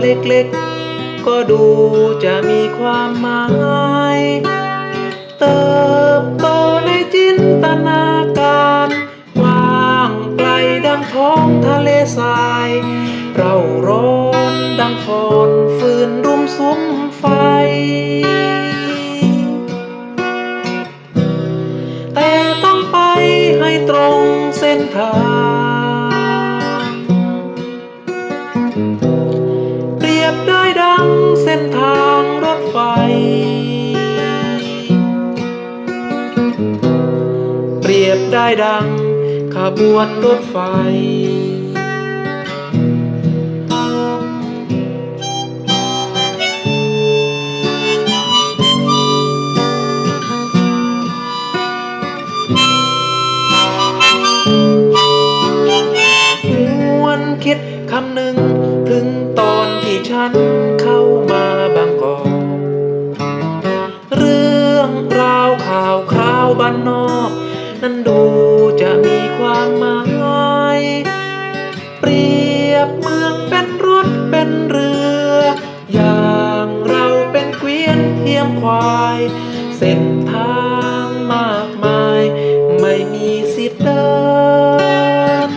เล็กๆ ก็ดูจะมีความหมาย เติบโตในจินตนาการกว้างไกลดังท้องทะเลทราย เราร้อนดังฝนฟืนรุมสุมไฟ รียบได้ดังขบวนรถไฟวนคิดคำหนึ่งถึงตอนที่ฉัน รียบเมืองเป็นรถเป็นเรือ อย่างเราเป็นเกวียนเทียมควาย เส้นทางมากมาย ไม่มีสิทธิ์เดิน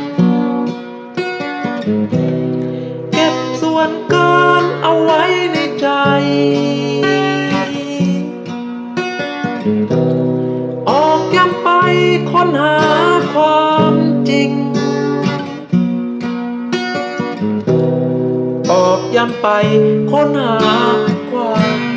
เก็บส่วนเกินเอาไว้ในใจ ออกย้ำไปค้นหาความจริง ออกย้ำไปค้นหาความ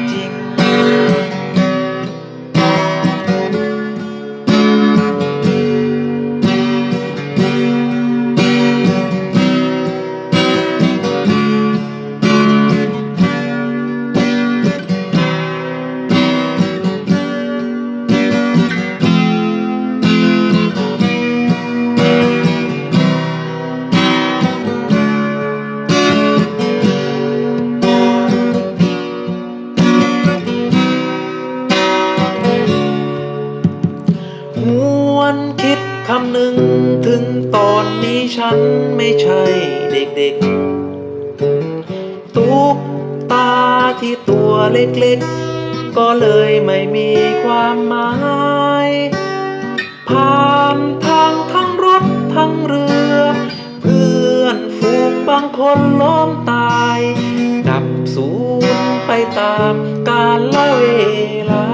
คำหนึ่งถึงตอนนี้ฉันไม่ใช่เด็กๆ ตุ๊กตาที่ตัวเล็กๆ ก็เลยไม่มีความหมายผ่านทางทั้งรถทั้งเรือ เพื่อนฝูงบางคนล้มตาย ดับสูญไปตามกาลเวลา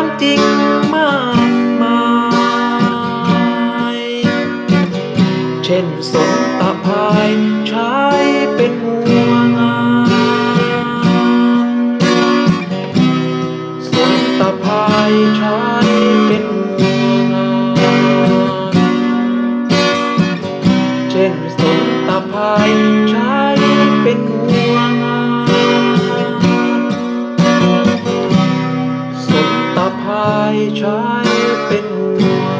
ความจริงมากมาย เช่นสนตะพายใช้เป็นหัวงานสนตะพายใช้ ใจเป็นห่วง